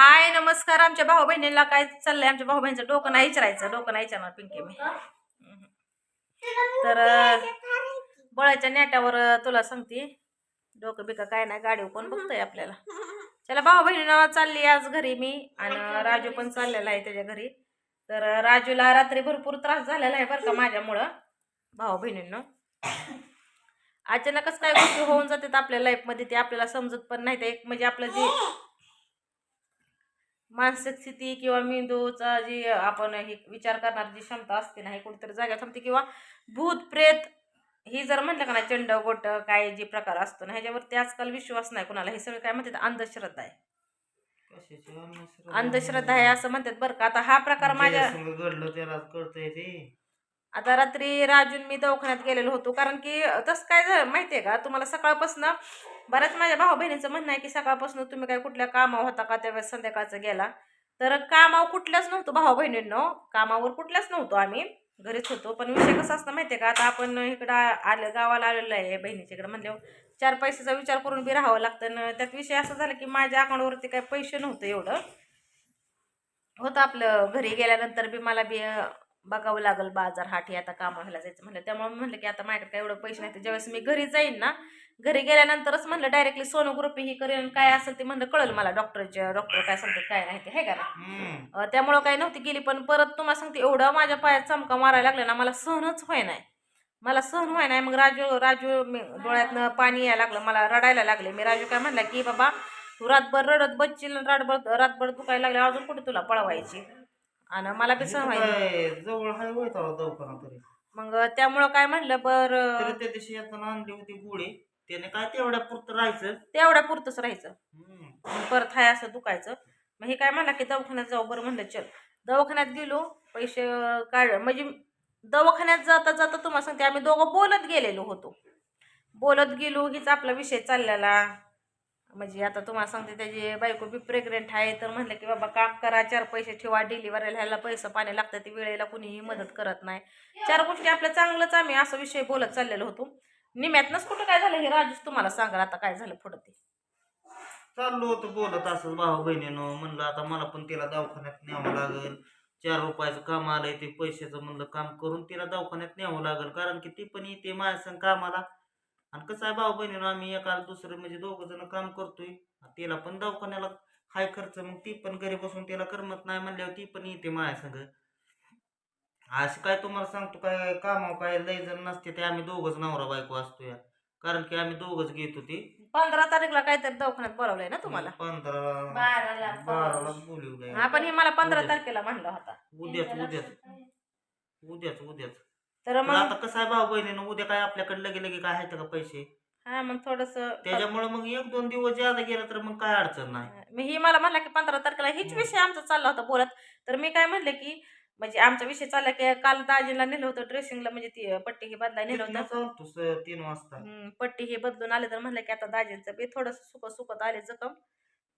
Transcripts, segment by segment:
हाय नमस्कार. आमच्या भाऊ बहिणीला काय चाललंय? आमच्या भाऊ बहिणीचं डोकं नाही विचारायचं डोकं नाही विचारणार पिंकी मी. तर बळाच्या नेटावर तुला सांगते. डोकं बिका काय नाही. गाडी कोण बघतोय आपल्याला? चला भाऊ बहिणीनं चालली आज घरी मी आणि राजू पण चाललेला आहे त्याच्या घरी. तर राजूला रात्री भरपूर त्रास झालेला आहे बरं का माझ्यामुळं भाऊ बहिणींना. अचानकच काय गोष्टी होऊन जातात आपल्या लाईफमध्ये ते आपल्याला समजत पण नाही. ते एक म्हणजे आपलं जे मानसिक स्थिती किंवा मेंदूचा जी आपण हे विचार करणारी जी क्षमता असते ना हे कुठेतरी जागा थांबते. किंवा भूत प्रेत ही जर म्हणलं का नाही चंड गोट काय जे प्रकार असतो ना ह्याच्यावरती आजकाल विश्वास नाही कुणाला. हे सगळे काय म्हणतात? अंधश्रद्धा आहे. अंधश्रद्धा? आहे असं म्हणतात बरं का. आता हा प्रकार माझ्या ज्याच्या संग घडलं त्याला कळतंय ते. आता रात्री राजून मी दवाखान्यात गेलेलो होतो. कारण की तसं काय झालं माहिती आहे का तुम्हाला सकाळपासून बऱ्याच माझ्या भाऊ बहिणीचं म्हणणं आहे की सकाळपासून तुम्ही काय कुठल्या कामावर होता का? त्यावेळेस संध्याकाळचं गेला. तर कामावर कुठल्याच नव्हतो भाऊ बहिणींनो कामावर कुठल्याच नव्हतो आम्ही. घरीच होतो. पण विषय कसा असतं माहिती आहे का? आता आपण इकडं आलं गावाला आलेलं आहे बहिणीच्या इकडं म्हणल्यावर. चार पैशाचा विचार करून बी राहावं लागतं. आणि त्यात विषय असा झाला की माझ्या अकाउंटवरती काही पैसे नव्हतं एवढं. होतं आपलं घरी गेल्यानंतर बी मला बी बघावं लागल बाजार हाट हे आता कामाला जायचं म्हणलं. त्यामुळे म्हणलं की आता माझ्याकडे काय एवढं पैसे नाही तर ज्यावेळेस मी घरी जाईन ना घरी गेल्यानंतरच म्हणलं डायरेक्टली सोनोग्राफी ही करेन काय असेल ते म्हणलं कळलं मला डॉक्टरच्या डॉक्टर काय सांगतात काय नाही ते हे का. अं, त्यामुळं काही नव्हती गेली पण परत तुम्हाला सांगते एवढं माझ्या पायात चमका मारायला लागला ना मला सहनच व्हाय नाही मला सहन व्हाय नाही मग राजू राजू डोळ्यातनं पाणी यायला लागलं मला रडायला लागले. मी राजू काय म्हणला की बाबा तू रातभर रडत बच्चील रातभर रातभर दुखायला लागले अजून कुठे तुला पळवायची? आणि मला बी सहन व्हायचं काय हाय होय मग त्यामुळं काय म्हणलं बरं. त्या दिवशी येताना आणली होती गोळी. त्याने काय तेवढ्या पुरतं राहायचं? तेवढ्या पुरतंच राहायचं. हम्म. परत हाय असं दुखायचं. मग हे काय म्हणला की दवाखान्यात जाऊ बरं म्हणलं चल. दवाखान्यात गेलो पैसे काढ म्हणजे दवाखान्यात जाता जाता तुम्हाला सांगते आम्ही दोघं बोलत गेलेलो होतो. बोलत गेलो हीच आपला विषय चाललेला. म्हणजे आता तुम्हाला सांगते त्याची बायको बी प्रेग्नेंट आहे तर म्हणलं की बाबा काम करा चार पैसे ठेवा डिलिव्हरीला ह्याला पैसे पाणी लागतं ते वेळेला कुणीही मदत करत नाही. चार गोष्टी आपल्या चांगलंच आम्ही असं विषय बोलत चाललेलो होतो. निम्यातनंच कुठं काय झालं? हे राजूच तुम्हाला सांगा आता काय झालं पुढं ते. चाललो होतो बोलत असं भाऊ बहिणीनं. म्हणलं आता मला पण तिला दवाखान्यात न्यावं लागेल. चार रुपयाचं काम आलंय ते पैशाचं. म्हणलं काम करून तिला दवाखान्यात न्यावं लागेल. कारण की ती पण येते माझ्या संग कामाला. आणि कसं आहे भाऊ बहिणीनं आम्ही एका दुसरं म्हणजे दोघं जण काम करतोय. तिला पण दवाखान्याला हाय खर्च. मग ती पण घरी बसून तिला करमत नाही म्हणल्यावर ती पण येते माझ्या संग असं काय तुम्हाला सांगतो काय कामावर काय लय जण नसते ते आम्ही दोघंच नवरा बायको असतो या कारण की आम्ही दोघंच घेत होते. पंधरा तारीखला काहीतरी दवाखान्यात बोलावलंय ना तुम्हाला? पंधरा बाराला. बाराला बोलवलंय हा पण हे मला पंधरा. तारखेला म्हणलं होता. उद्याच उद्याच. उद्याच उद्याच. तर मग आता कसं आहे भाऊ बहिणीनं उद्या काय आपल्याकडे लगे लगे काय आहेत का पैसे? हा मग थोडस त्याच्यामुळे मग एक दोन दिवस ज्यादा गेला तर मग काय अडचण नाही. मी ही मला म्हणला की पंधरा तारखेला हीच. विषय आमचा चालला होता बोलत. तर मी काय म्हणले की म्हणजे आमचा विषय चालला की काल दाजीला नेलं होतं ड्रेसिंगला म्हणजे ती पट्टी ही बदलाय नेलं होतं. तीन वाजता. हम्म, पट्टी हे बदलून आले तर म्हणलं की आता दाजींचं बी थोडंसं सुकत सुकत आले जखम.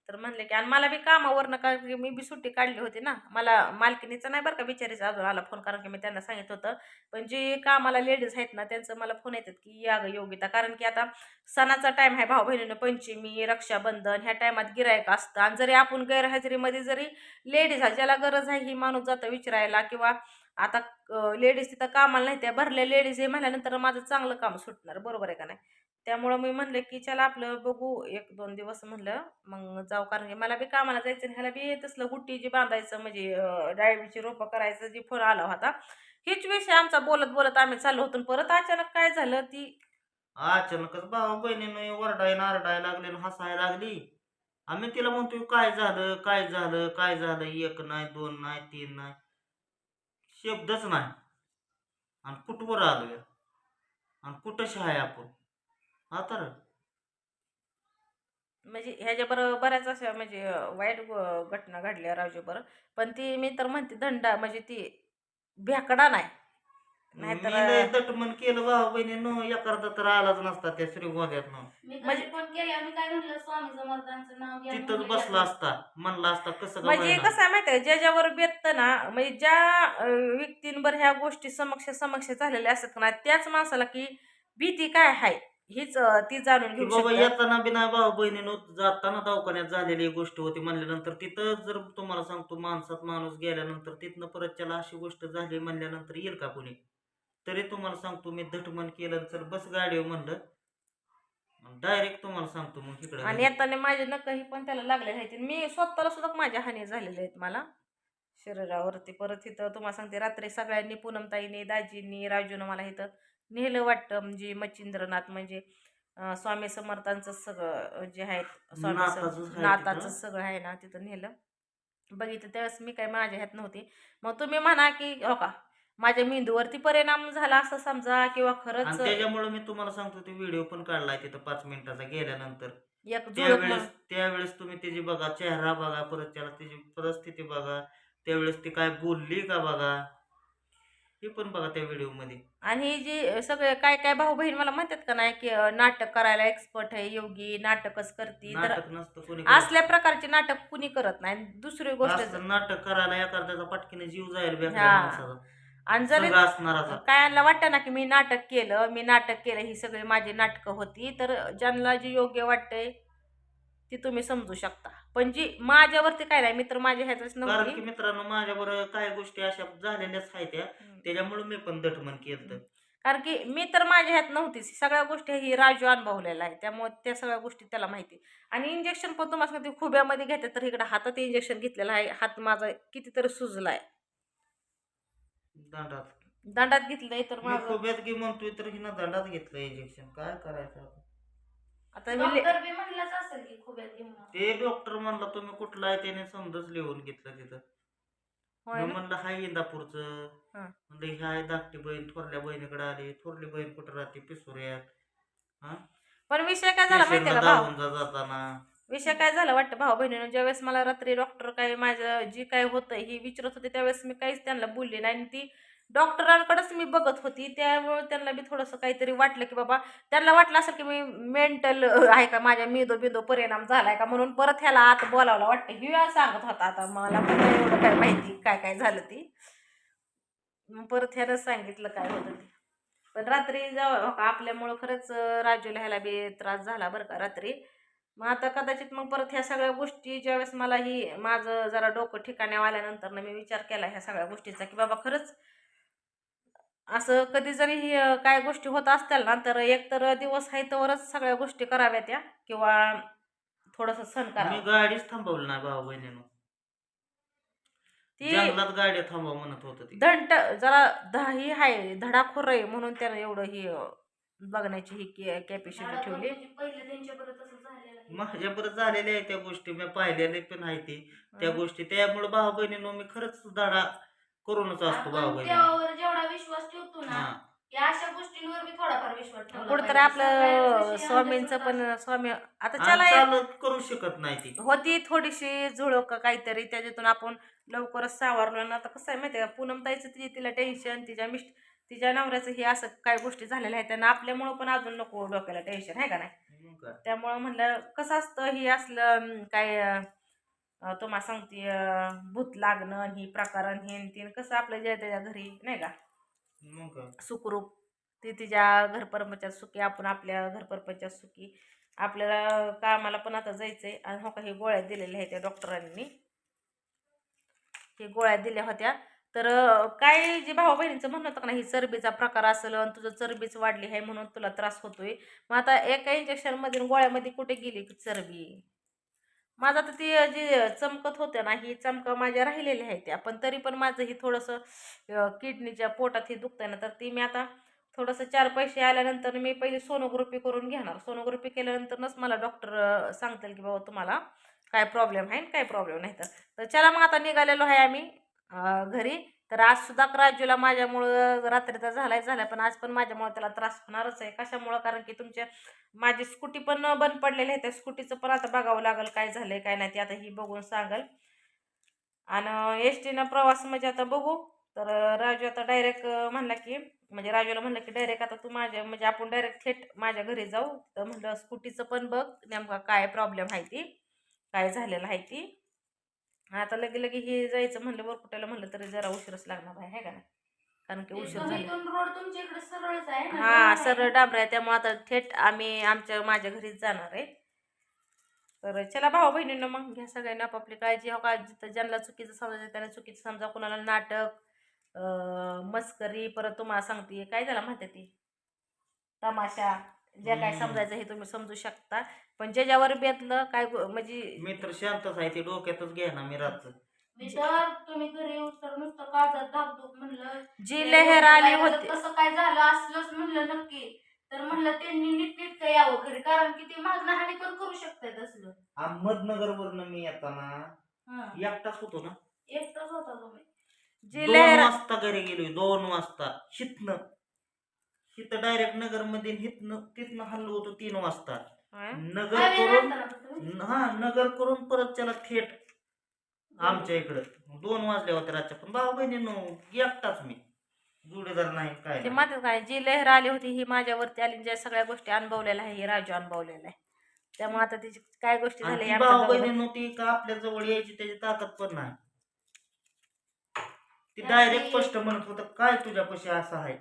तर म्हणले की आणि मला बी कामावरनं का की मी बी सुट्टी काढली होती ना मला मालकिनीचा नाही बरं का बिचारीचा अजून आला फोन कारण की मी त्यांना सांगितलं होतं. पण जे कामाला लेडीज आहेत ना त्यांचं मला फोन येतात की या ग योगिता कारण की आता सणाचा टाईम आहे भाऊ बहिणीनं पंचमी रक्षाबंधन ह्या टायमात गिरायक असतं. आणि जरी आपण गैरहजेरीमध्ये जरी लेडीज आहे ज्याला गरज आहे ही माणूस जातं विचारायला किंवा आता लेडीज तिथं कामाला नाही त्या भरल्या लेडीज हे म्हणल्यानंतर माझं चांगलं काम सुटणार. बरोबर आहे का नाही? त्यामुळं मी म्हणलं की चला आपलं बघू. एक दोन दिवस म्हणलं मग जाऊ कारण की मला बी कामाला जायचं आणि ह्याला बी तसलं गुट्टी जी बांधायचं म्हणजे डाळीची रोपं करायचं जी फळ आला होता हेच विषय आमचा बोलत बोलत आम्ही चाललो होतो परत अचानक काय झालं ती अचानकच भाऊ बहिणीनं वरडाय नारडाय लागली आणि हसायला लागली. आम्ही तिला म्हणतोय काय झालं काय झालं काय झालं? एक नाही दोन नाही तीन नाही. शब्दच नाही. आणि कुठवर आलो आणि कुठं शहाय आपण? हा तर. म्हणजे ह्याच्याबरोबर बऱ्याच अशा म्हणजे वाईट ग- घटना घडल्या राजूबर पण ती मी तर म्हणते दंडा म्हणजे ती भेकडा नाही. मी नाहीतर लय दटमन केलं भाऊ बहिणीनं एखादा तर आलाच नसता त्या श्रीगोंद्यातनं मी म्हणजे- कधी पण केले आम्ही काय म्हटलं स्वामी समर्थांचं नाव घ्या तिथंच म्हणून बसला. असता म्हणला असता कसं का म्हणजे होईना. कसं आहे माहिती आहे ज्याच्यावर बेततं ना म्हणजे ज्या अं, व्यक्तींवर ह्या गोष्टी समक्ष समक्ष झालेल्या असतात ना त्याच माणसाला की भीती काय आहे? हीच अं, ती जाणून की घेऊ बाबा शकता. येताना बी नाही भाऊ बहिणीनो जाताना दवाखान्यात झालेली एक गोष्ट होती म्हणल्यानंतर तिथं जर तुम्हाला सांगतो माणसात माणूस गेल्यानंतर तिथनं परत त्याला अशी गोष्ट झाली म्हणल्यानंतर येईल का कोणी? तरी तुम्हाला सांगतो मी धटमन केलं तर बस गाडीवर म्हणलं. डायरेक्ट तुम्हाला सांगतो मग इकडे आणि येताना माझे नखही पण त्याला लागले आहेत मी स्वतःला सुद्धा माझ्या हानी झालेल्या आहेत मला. शरीरावरती परत इथं तुम्हाला सांगते रात्री सगळ्यांनी पूनमताईने दाजींनी राजूनं मला इथं नेलं वाटतं म्हणजे मच्छिंद्रनाथ म्हणजे स्वामी समर्थांचं सगळं जे आहेत स्वामी आहे नाथाचं. सगळं आहे ना तिथं नेलं. बघितलं त्यावेळेस मी काय माझ्या ह्यात नव्हती. मग तुम्ही म्हणा की हो का माझ्या मेंदूवरती परिणाम झाला असं समजा किंवा खरंच त्याच्यामुळे मी तुम्हाला सांगतो ते व्हिडिओ पण काढलाय तिथं पाच मिनिटाचा गेल्यानंतर. त्यावेळेस त्यावेळेस तुम्ही त्याची बघा चेहरा बघा परत त्याला त्याची परिस्थिती बघा त्यावेळेस ती काय बोलली का बघा? हे पण बघा त्या व्हिडिओमध्ये. आणि हे जे सगळे काय काय भाऊ बहीण मला म्हणतात का नाही की अं, नाटक करायला एक्सपर्ट आहे योगी नाटकच करते तर नाटक नसतं कोणी असल्या प्रकारचे नाटक कुणी करत नाही. दुसरी गोष्ट असं नाटक करायला एखाद्याचा पटकीने जीव जाईल हा. माणसाचा. आणि जरी सगळं असणाराचा काय यांना वाटतं ना की मी नाटक केलं मी नाटक केलं ही सगळी माझी नाटकं होती तर ज्यांना जे योग्य वाटतंय ती तुम्ही समजू शकता. पण जी माझ्यावरती काय नाही मी तर माझ्या कारण की नव्हती मित्रांनो माझ्या बरोबर काही गोष्टी अशा झालेल्याच आहेत त्या. त्याच्यामुळे मी पण दटमन केलं कारण की मी तर माझ्या ह्यात नव्हतीच सगळ्या गोष्टी ही राजू अनुभवलेला आहे त्यामुळे त्या सगळ्या गोष्टी त्याला माहिती. आणि इंजेक्शन पण तुम्हाला सांगते खुब्यामध्ये घेते तर इकडे हातात इंजेक्शन घेतलेलं आहे. हात माझा कितीतरी सुजलाय. दंडात. दंडात घेतलंय तर मी माझं खोब्यात घे म्हणतोय तर हिनं दंडात घेतलं इंजेक्शन काय करायचं आता? आता मी ले- डॉक्टर बी म्हणलंच असेल की खूप येते म्हणून ते डॉक्टर म्हणला तुम्ही कुठला आहे? त्याने समजच लिहून घेतलं तिथं. होय मी ना? म्हणलं हाय इंदापूरचं. हा. म्हणलं ही आहे धाकटी बहीण थोरल्या बहिणीकडे आली. थोरली बहीण कुठं राहते? पिसुऱ्यात. हा? पण विषय काय झाला माहितीये का भाऊ? दावून जा जाताना. विषय काय झाला वाटतं भाऊ बहिणीनं? ज्यावेळेस मला रात्री डॉक्टर काय माझं जी काय होतं ही विचारत होते त्यावेळेस मी काहीच त्यांना बोलले नाही. आणि ती डॉक्टरांकडेच मी बघत होती. त्यामुळे त्यांना मी थोडंसं काहीतरी वाटलं की बाबा त्यांना वाटलं असं की मी मेंटल आहे का माझ्या मेदो बिदो परिणाम झालाय का? म्हणून परत ह्याला आत बोलावला वाटतं. ही सांगत होता आता मला पण एवढं काय माहिती काय काय झालं ती. परत ह्यानं सांगितलं काय होतं ते. पण रात्री जाऊ हो का आपल्यामुळं खरंच राजूला ह्याला बी त्रास झाला बरं का रात्री. मग आता कदाचित मग परत ह्या सगळ्या गोष्टी ज्यावेळेस मला ही माझं जरा डोकं ठिकाणी आल्यानंतर मी विचार केला ह्या सगळ्या गोष्टीचा की बाबा खरंच असं कधी जरी ही काय गोष्टी होत असतील ना तर एक तर दिवस आहे तरच सगळ्या गोष्टी कराव्या त्या किंवा थोडंसं सण मी करावं. गाडीच थांबवली नाही भाऊ बहिणीनं. ती जंगलात गाडी थांबव म्हणत होत ती. दंट जरा दही आहे धडाखोर आहे म्हणून त्यानं एवढं ही अं, बघण्याची ही कॅपॅसिटी ठेवली. पहिले त्यांच्या बरोबर तसं झालेलं आहे. माझ्या बरं झालेल्या आहे त्या गोष्टी मी पाहिलेल्या पण आहे ती. त्या गोष्टी त्यामुळे भाऊ बहिणीनं मी खरंच धडा करूनच असतो भाऊ आपण बहिणी विश्वास ठेवतो ना हा. या अशा गोष्टींवर बी थोडाफार विश्वास ठेवला कुठंतरी पाहिजे. आपलं स्वामींचं पण स्वामी आता आणि चला चालत करू शकत नाही ती. होती थोडीशी झुळक काहीतरी त्याच्यातून आपण लवकरच सावरलो. ना आता कसं आहे माहिती आहे का पूनम ताईचं तिचे तिला टेन्शन तिच्या मिस्ट तिच्या नवऱ्याचं हे असं काय गोष्टी झालेल्या आहेत. त्यांना आपल्यामुळं पण अजून नको डोक्याला टेन्शन आहे का नाही? मग काय. त्यामुळं म्हणलं कसं असतं हे असलं अं, काय अं, तुम्हाला सांगते अं, भूत लागणं ही प्रकरण हे न कसं आपलं जे त्याच्या घरी नाही का? मग काय. सुखरूप. ती तिच्या घरपरपंचात सुखी आपण आपल्या घरपरपंचात सुखी. आपल्याला कामाला पण आता जायचंय. आणि हो का हे गोळ्या दिलेल्या आहेत त्या डॉक्टरांनी. हे गोळ्या दिल्या होत्या. तर काय जे भाऊ बहिणीचं म्हणणं होतं ना ही चरबीचा प्रकार असेल आणि तुझं चरबीच वाढली आहे म्हणून तुला त्रास होतोय. मग आता एका इंजेक्शनमध्ये गोळ्यामध्ये कुठे गेली चरबी? माझं आता ती जी चमकत होत्या ना ही चमका माझ्या राहिलेल्या आहेत त्या. पण तरी पण माझं ही थोडंसं किडनीच्या पोटात हे दुखतंय ना तर ती मी आता थोडंसं चार पैसे आल्यानंतर मी पहिले सोनोग्राफी करून घेणार. सोनोग्राफी केल्यानंतरच मला डॉक्टर सांगतील की बाबा तुम्हाला काय प्रॉब्लेम आहे आणि काय प्रॉब्लेम नाही तर. चला मग आता निघालेलो आहे आम्ही घरी. तर आज सुद्धा राजूला माझ्यामुळं रात्री तर झालाय झालाय पण आज पण माझ्यामुळं त्याला त्रास होणारच आहे. कशामुळं? कारण की तुमच्या माझी स्कूटी पण बंद पडलेली आहे. त्या स्कूटीचं पण आता बघावं लागेल काय झालंय काय नाही ते आता ही बघून सांगल. आणि एस टीनं प्रवास म्हणजे आता बघू. तर राजू आता डायरेक्ट म्हणला की म्हणजे राजूला म्हणलं की डायरेक्ट आता तू माझ्या म्हणजे आपण डायरेक्ट थेट माझ्या घरी जाऊ. तर म्हणलं स्कूटीचं पण बघ नेमका काय प्रॉब्लेम आहे ती काय झालेलं आहे ती. आता लगे लगे हे जायचं म्हणलं वरकुट्याला म्हणलं तरी जरा उशीरच लागणार आहे है का नाही? कारण की उशीर झाला. इथून रोड तुमच्या इकडे सरळच आहे ना हा. सरळ डांबरा आहे त्यामुळे आता थेट आम्ही आमच्या माझ्या घरीच जाणार आहे. तर चला भाऊ बहिणींना मग घ्या सगळ्यांनी आपापली काळजी. हो का जिथं ज्यांना चुकीचं समजायचं त्याला चुकीचं समजा कुणाला नाटक मस्करी परत तुम्हाला सांगते काय झालं माहिती ती? तमाशा. ज्या काय. समजायचं हे तुम्ही समजू शकता. पण ज्याच्यावर बेतलं काय गो- म्हणजे मी तर शांतच आहे ते डोक्यातच घ्या ना मी तर तुम्ही घरी येऊस तर नुसतं काळजात धाकधूक म्हणलं. जी लहर आली होती. कसं काय झालं असलंच म्हणलं नक्की. तर म्हणलं त्यांनी नीट नीट यावं घरी कारण की ते मागणं हानी पण करू शकतात असलं. अहमदनगर वरनं मी येताना हा. एकटाच होतो ना. एकटाच होता तुम्ही. जी दोन लहर वाजता घरी गेलो दोन वाजता. हितनं हिथं डायरेक्ट नगरमध्ये तिथनं हल्लो होतो तीन वाजता. नगर करून हा नगर करून परत त्याला थेट आमच्या इकडं. दोन वाजल्या होत्या रातच्या पण भाऊ बहिणीनो एकटाच मी. जोडीदार नाही काय. मात्र काय जी लहर आली होती ही माझ्यावरती आली ज्या सगळ्या गोष्टी अनुभवलेल्या आहे हे राजू अनुभवलेला आहे. त्यामुळे आता तिची काय गोष्टी झाल्या हे भाऊ जवळ- बहिणीनो ती का आपल्या जवळ यायची त्याची ताकद पण नाही. ती डायरेक्ट स्पष्ट म्हणत होतं काय तुझ्यापाशी असं आहे?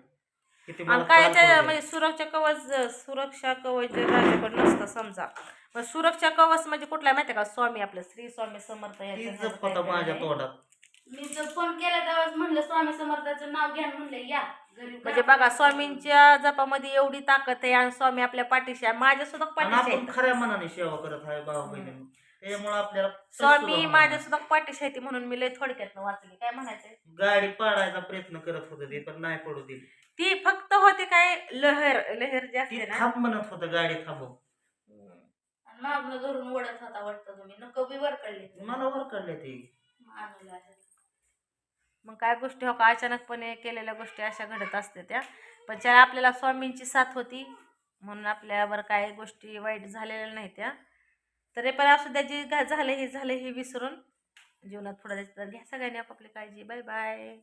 मला आणि काय त्रास त्या. म्हणजे सुरक्षा कवच सुरक्षा कवच राजाकडे नसतं समजा. मग सुरक्षा कवच म्हणजे कुठला माहिती का? स्वामी आपलं श्री स्वामी समर्थ याचं जप होता माझ्या तोंडात. मी जर फोन केला तेव्हाच म्हणलं स्वामी समर्थाचं नाव घ्या आणि म्हणलं या. घरी म्हणजे बघा स्वामींच्या जपामध्ये एवढी ताकद आहे आणि स्वामी आपल्या पाठीशी आहे. माझ्या सुद्धा आणि पाठीशी आपण आहेत. खऱ्या मनाने सेवा करत आहे भाऊ त्याच्यामुळे आपल्याला स्वामी माझ्या सुद्धा पाठीशी आहे ती म्हणून मी लय थोडक्यात वाचली. काय म्हणायचंय? गाडी पाडायचा प्रयत्न करत होते ते पण नाही पडू दिली. ती फक्त होती काय लहर लहर जी ती असते ना. थांब म्हणत होतं गाडी थांबव. आणि धरून ओढत होता वाटतं तुम्ही. नको बी वर काढले मला वर काढले ते. मग काय गोष्टी हो का? अचानकपणे केलेल्या गोष्टी अशा घडत असते त्या. पण त्या आपल्याला स्वामींची साथ होती म्हणून आपल्यावर काय गोष्टी वाईट झालेल्या नाही त्या. तरी पण असू द्या जे घा- झालं हे झालं हे विसरून जीवनात पुढे जायचं. तर घ्या सगळ्यांनी आपापली काळजी. Bye bye.